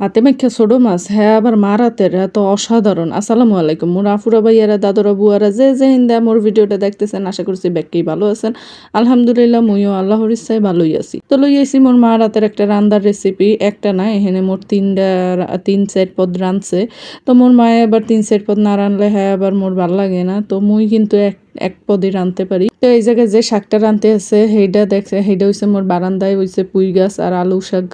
হাতে মেখে ছোট মাছ হ্যাঁ আবার মারাতের এত অসাধারণ। আসসালামু আলাইকুম। মোর আফুরা ভাইয়ারা, দাদরা, বুয়ারা, যে যে হিন্দা মোর ভিডিওটা দেখতেছেন, আশা করছি ব্যাগকেই ভালো আছেন। আলহামদুলিল্লাহ, মুইও আল্লাহর ইচ্ছায় ভালোই আছি। তো লই আইছি মোর মা রাতের একটা রান্দার রেসিপি একটা না এখানে মোর তিনটা তিন সেট পদ রাঁধছে। তো মোর মায়ে আবার তিন সেট পদ না রানলে হ্যাঁ আবার মোর ভালো লাগে না। তো মুই কিন্তু এক এক পদে রাঁধতে পারি। তো এই জায়গায় যে শাকটা রাঁধতে আছে, সেইটা দেখছে, সেইটা হইছে মোর বারান্দায় হইছে পুঁই গাছ আর আলু শাক।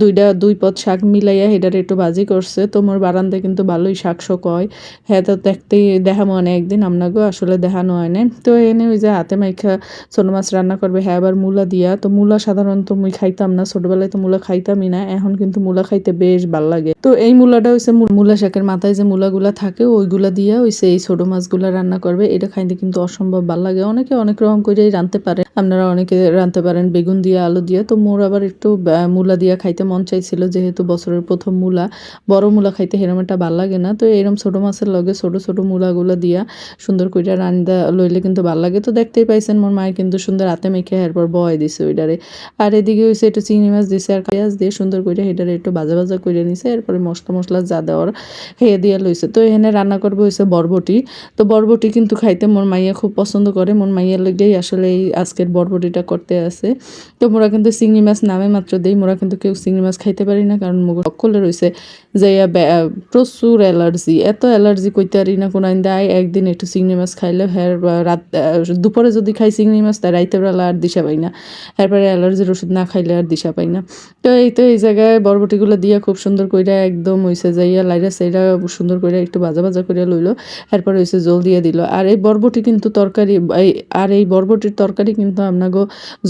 দুইটা, দুই পদ শাক মিলাইয়া সেটার একটু ভাজি করছে। তো মোর বারান্দায় কিন্তু ভালোই শাক শোক হয়। হ্যাঁ তো দেখতেই দেখামো অনেক একদিন আপনাকে আসলে দেখানো হয় না তো এনে ওই যে হাতে মাইখা ছোট মাছ রান্না করবে হ্যাঁ আবার মূলা দিয়া। তো মূলা সাধারণত মুই খাইতাম না, ছোটবেলায় তো মূলা খাইতামই না, এখন কিন্তু মূলা খাইতে বেশ ভালো লাগে। তো এই মূলাটা হইছে মূলা শাকের মাথায় যে মূলাগুলা থাকে, ওইগুলা দিয়া হইছে এই ছোট মাছগুলা রান্না করবে। এটা খাইতে কিন্তু অসম্ভব ভালো লাগে। অনেকে অনেক রকম করেই রাঁধতে পারে। আপনারা অনেকে রাঁধতে পারেন, বেগুন দিয়ে, আলু দিয়ে। তো মোর আবার একটু মূলা দিয়া খাইতে মন চাইছিল, যেহেতু বছরের প্রথম মূলা। বড় মূলা খাইতে সেরকম একটা ভালো লাগে না। তো এরকম ছোট মাছের লগে ছোট ছোট মূলাগুলো দিয়া সুন্দর কইরা রান্দা লইলে কিন্তু ভালো লাগে। তো দেখতেই পাইছেন, মোর মায়ে কিন্তু সুন্দর হাতে মেখে এরপর বয় দিছে ওইটারে আর এদিকে হইছে একটু চিংড়ি মাছ দিছে আর পেঁয়াজ দিয়ে সুন্দর করে সেটারে একটু ভাজা ভাজা করে নিছে। এরপরে মশলা মশলা যা দেওয়ার হেয়ে দিয়ে লইছে। তো এখানে রান্না করব হইছে বরবটি। তো বরবটি কিন্তু খাইতে মোর মাইয়া খুব পছন্দ করে। মোর মাইয়ার লেগেই আসলে এই আজকের বরবটিটা করতে আছে। তো মোরা কিন্তু চিংড়ি মাছ নামে মাত্র দেই, মোরা কিন্তু কেউ চিংড়ি মাছ খাইতে পারি না, কারণ মুখ সকলে রয়েছে যে প্রচুর অ্যালার্জি। এত অ্যালার্জি কইতে পারি না কোনো দেয়, একদিন একটু চিংড়ি মাছ খাইলে হ্যাঁ রাত দুপুরে যদি খাই চিংড়ি মাছ তাই রাইতের বেলা আর দিশা পাই না। এরপরে অ্যালার্জির ওষুধ না খাইলে আর দিশা পাই না। তো এই তো এই জায়গায় বরবটিগুলো দিয়ে খুব সুন্দর কইরা একদম হইছে যাইয়া লাইরা সাইরা সুন্দর করে একটু ভাজা ভাজা করে লইলো, এরপর হইছে জল দিয়ে দিল। আর এই বরবটি কিন্তু তরকারি আর এই বরবটির তরকারি কিন্তু আপনাকে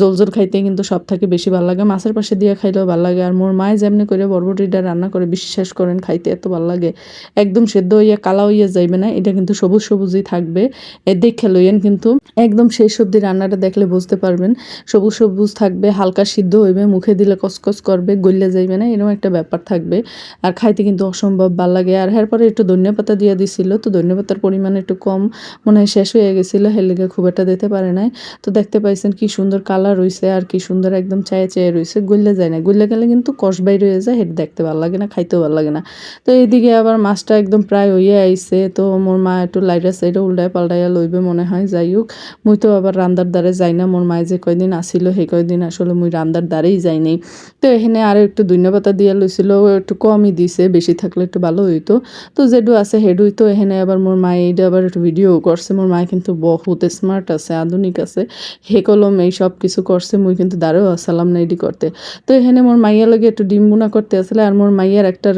জল জল খাইতে কিন্তু সব থেকে বেশি ভালো লাগে। মাছের পাশে দিয়ে খাইলেও ভালো লাগে। আর মোর মায়ে যেমনি করে বরবটিটা রান্না করে বিশ্বাস করেন, খাইতে এত ভালো লাগে। একদম সেদ্ধ হইয়া কালা হইয়া যাইবে না, এটা কিন্তু সবুজ সবুজই থাকবে। এ দেখে লইয়েন কিন্তু একদম সেই সবজি রান্নাটা দেখলে বুঝতে পারবেন। সবুজ সবুজ থাকবে, হালকা সিদ্ধ হইবে, মুখে দিলে কসকস করবে গলে যাইবে না, এরকম একটা ব্যাপার থাকবে। আর খাইতে কিন্তু অসম্ভব ভালো লাগে। আর এরপরে একটু ধনিয়া পাতা দিয়ে দিছিল, তো ধনিয়া পাতার পরিমাণ একটু কম, মনে হয় শেষ হয়ে গেছিল হেলিগে খুব একটা দিতে পারে নাই। তো দেখতে পাইছেন, কি সুন্দর কালার রইছে আর কি সুন্দর একদম চায়ে চায়ে রইছে গলে যায় না। গলে গেলে কিন্তু কষ বাইর হয়ে যায়, হেঁটে দেখতে ভালো লাগে না, খাইতেও ভালো লাগে না। তো এইদিকে আবার মাছটা একদম প্রায় হইয়া আইছে, তো মোর মা একটু লাইটা সাইডে উল্টায় পাল্টাইয়া লইবে মনে হয়, যাই হোক। মুই তো আবার রান্দার দ্বারে যাই না, মোর মায়ে যে কয়দিন আসিল, সেই কয়দিন আসলে মুই রান্দার দ্বারেই যাই নাই। তো এখানে আরও একটু ধন্যপাতা দিয়া লইছিল একটু কমই দিছে, বেশি থাকলে একটু ভালো হইতো। তো যেডু আছে হেডুই তো এখানে আবার মোর মায়ে এইটা আবার একটু ভিডিও করছে, মোর মায়ে কিন্তু বহুত স্মার্ট আছে, আধুনিক আছে। হে কলম, এই সব কিছু করছে, মুই কিন্তু দাঁড়াও সালাম না এডি করতে। তো এখানে মোর মাইয়া লগে একটু ডিম বুনা করতে আসলে আর মোর মাইয়ার একটা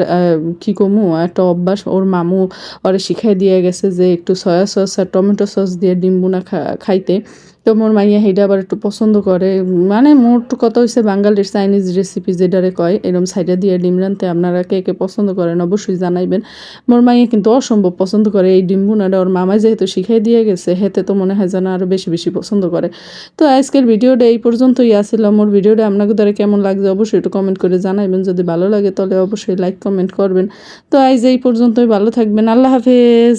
কি কমু, একটা অভ্যাস, ওর মামু ওরে শিখাই দিয়ে গেছে যে একটু সয়া সস আর টমেটো সস দিয়ে ডিম বুনা খাইতে। তো মোর মাইয়া সেইটা আবার একটু পছন্দ করে। মানে তো কত হয়েছে বাঙালির চাইনিজ রেসিপি যেটারে কয় এরকম সাইডে দিয়ে ডিম রানতে আপনারা কে কে পছন্দ করেন অবশ্যই জানাইবেন। মোর মাইয়া কিন্তু অসম্ভব পছন্দ করে এই ডিম বুনাটা ওর মামাই যেহেতু শিখাই দিয়ে গেছে, হেতে তো মনে হয় যেন আরও বেশি বেশি পছন্দ করে। তো আজকের ভিডিওটা এই পর্যন্তই আসছিল মোর ভিডিওটা আপনাকে দ্বারা কেমন লাগছে অবশ্যই একটু কমেন্ট করে জানাইবেন, যদি ভালো লাগে তাহলে অবশ্যই লাইক কমেন্ট করবেন। তো আজ এই পর্যন্তই, ভালো থাকবেন, আল্লাহ হাফেজ।